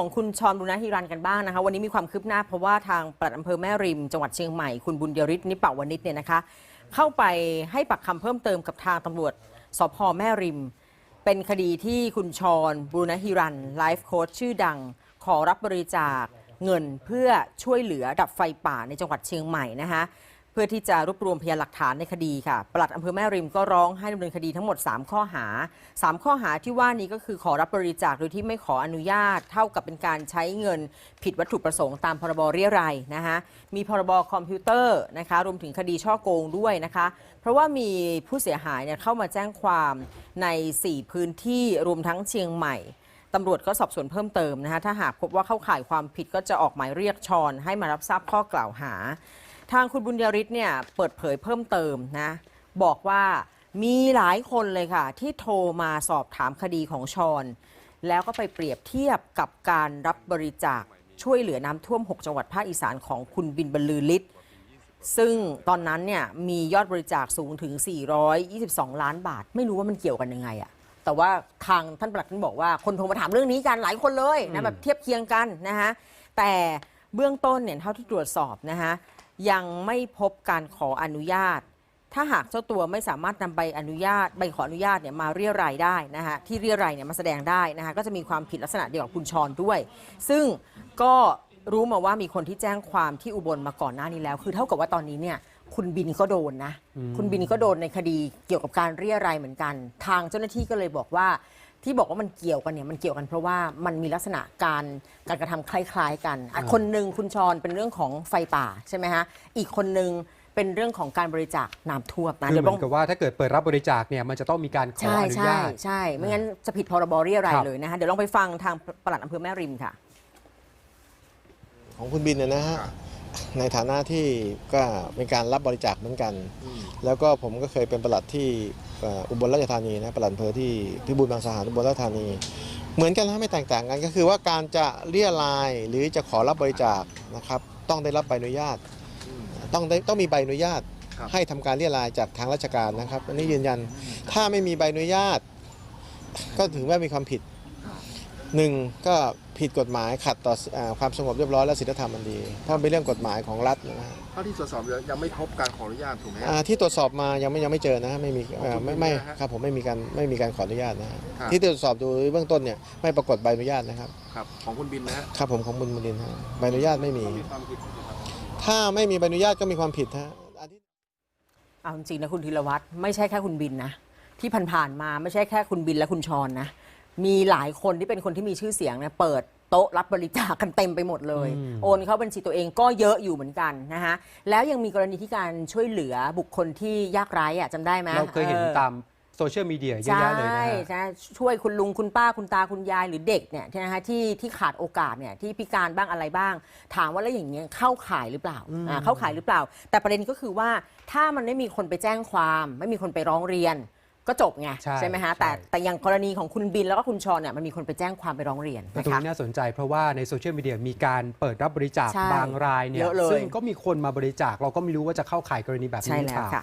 ของคุณชอนบุรณฮิรันกันบ้างนะคะ วันนี้มีความคืบหน้าเพราะว่าทางปลัดอำเภอแม่ริม จังหวัดเชียงใหม่ คุณบุญเดียริศนิปะวนิชเนี่ยนะคะ เข้าไปให้ปักคำเพิ่มเติมกับทางตำรวจสพแม่ริม เป็นคดีที่คุณชอนบุรณฮิรันไลฟ์โค้ชชื่อดัง ขอรับบริจาคเงินเพื่อช่วยเหลือดับไฟป่าในจังหวัดเชียงใหม่นะคะ เพื่อที่จะรวบรวมพยานหลักฐานในคดีค่ะ ปลัดอำเภอแม่ริมก็ร้องให้ดำเนินคดีทั้งหมด 3 ข้อหา 3 ข้อหาที่ว่านี้ก็คือขอรับบริจาคโดยที่ไม่ขออนุญาต เท่ากับเป็นการใช้เงินผิดวัตถุประสงค์ตามพรบเรียรัยนะคะมีพรบคอมพิวเตอร์นะคะรวมถึงคดีช่อโกงด้วยนะคะ เพราะว่ามีผู้เสียหายเนี่ยเข้ามาแจ้งความใน 4 พื้นที่รวมทั้งเชียงใหม่ตำรวจก็สอบสวนเพิ่มเติมนะคะถ้าหากพบว่าเข้าข่ายความผิดก็จะออกหมายเรียกชอนให้มารับทราบข้อกล่าวหา ทางคุณบุญยริศเนี่ยเปิดเผยเพิ่มเติมนะ บอกว่ามีหลายคนเลยค่ะ ที่โทรมาสอบถามคดีของชอนแล้วก็ไปเปรียบเทียบกับการรับบริจาคช่วยเหลือน้ำท่วม 6 จังหวัดภาคอีสานของคุณบินบรรลือฤทธิ์ซึ่งตอนนั้นเนี่ยมียอดบริจาคสูงถึง 422 ล้านบาท ไม่รู้ว่ามันเกี่ยวกันยังไงอะแต่ว่าทางท่านปลัดท่านบอกว่าคนโทรมาถามเรื่องนี้กันหลายคนเลยนะแบบเทียบเคียงกันนะคะแต่เบื้องต้นเนี่ยเท่าที่ตรวจสอบนะคะ ยังไม่พบการขออนุญาต ถ้าหากเจ้าตัวไม่สามารถนำใบอนุญาต ใบขออนุญาตเนี่ยมาเรียรายได้นะคะที่เรียรายเนี่ยมาแสดงได้นะคะก็จะมีความผิดลักษณะเดียวกับคุณชรด้วย ซึ่งก็รู้มาว่ามีคนที่แจ้งความที่อุบลมาก่อนหน้านี้แล้ว คือเท่ากับว่าตอนนี้เนี่ยคุณบินก็โดนนะ คุณบินก็โดนในคดีเกี่ยวกับการเรียรายเหมือนกัน ทางเจ้าหน้าที่ก็เลยบอกว่า ที่บอกว่ามันเกี่ยวกันเนี่ยมันเกี่ยวกันเพราะว่ามันมีลักษณะการการกระทำคล้าย ๆ กันอะคนหนึ่งคุณชรเป็นเรื่องของไฟป่าใช่ไหมฮะอีกคนหนึ่งเป็นเรื่องของการบริจาคน้ำท่วมนะคือเดี๋ยวเหมืต้อองนกับว่าถ้าเกิดเปิดรับบริจาคเนี่ยมันจะต้องมีการขอใช่อนุใช่ญาตใช่ไม่งั้นจะผิดพรบเรียรายครับเลยนะคะเดี๋ยวลองไปฟังทางปลัดอำเภอแม่ริมค่ะ ของคุณบินเนยนะฮะในฐานะที่ก็เป็นการรับบริจาคเหมือนกัน แล้วก็ผมก็เคยเป็นปลัดที่เอ่ออุบลราชธานีนะปลัดอำเภอที่พิบูลบางสาหารอุบลราชธานี เหมือนกันนะไม่แตกต่างกันก็คือว่าการจะเรียรายหรือจะขอรับบริจาคนะครับต้องได้รับใบอนุญาต ต้องได้ต้องมีใบอนุญาตครับให้ทำการเรียรายจากทางราชการนะครับ อันนี้ยืนยันถ้าไม่มีใบอนุญาต ก็ถือว่ามีความผิด หนึ่งก็ผิดกฎหมายขัดต่ออาความสงบเรียบร้อยและศีลธรรมอันดีเพราะมันเป็นเรื่องกฎหมายของรัฐนะฮะเท่าที่ตรวจสอบยังยังไม่พบการขออนุญาตถูกไหมฮะอ่าที่ตรวจสอบมายังไม่ยังไม่เจอนะฮะไม่มีเอ่อไม่ไม่ไม่มีนะฮะครับผมไม่มีการไม่มีการขออนุญาตนะฮะครับที่ตรวจสอบดูเบื้องต้นเนี่ยไม่ปรากฏใบอนุญาตนะครับครับของคุณบินนะฮะครับผมของบุญมรินทร์ฮะใบอนุญาตไม่มี ถ้าไม่มีใบอนุญาตก็มีความผิดฮะอันที่เอาจริงๆนะคุณธีรวัตรไม่ใช่แค่คุณบินนะที่ผ่านๆมาไม่ใช่แค่คุณบินและคุณชรนะ มีหลายคนที่เป็นคนที่มีชื่อเสียงเนี่ยเปิดโต๊ะรับบริจาคกันเต็มไปหมดเลยอืมโอนเข้าบัญชีตัวเองก็เยอะอยู่เหมือนกันนะคะแล้วยังมีกรณีที่การช่วยเหลือบุคคลที่ยากไร้อะจำได้ไหมเราเคยเห็นออตามโซเชียลมีเดียเยอะแยะเลยนะใช่ฮะใช่ช่วยคุณลุงคุณป้าคุณตาคุณยายหรือเด็กเนี่ยที่นะคะที่ที่ขาดโอกาสเนี่ยที่พิการบ้างอะไรบ้าง ถามว่าแล้วอย่างเงี้ยเข้าข่ายหรือเปล่าอ่าเข้าข่ายหรือเปล่า แต่ประเด็นก็คือว่าถ้ามันไม่มีคนไปแจ้งความ ไม่มีคนไปร้องเรียน ก็จบไงใช่ไหมฮะใช่ แต่แต่อย่างกรณีของคุณบินแล้วก็คุณชรเนี่ยมันมีคนไปแจ้งความไปร้องเรียนแต่นะตรงคะ นี้น่าสนใจเพราะว่าในโซเชียลมีเดียมีการเปิดรับบริจาคใช่บางรายเนี่ยเยอะเลยซึ่งก็มีคนมาบริจาคเราก็ไม่รู้ว่าจะเข้าข่ายกรณีแบบใช่นี้หรือแล้วเปล่าค่ะ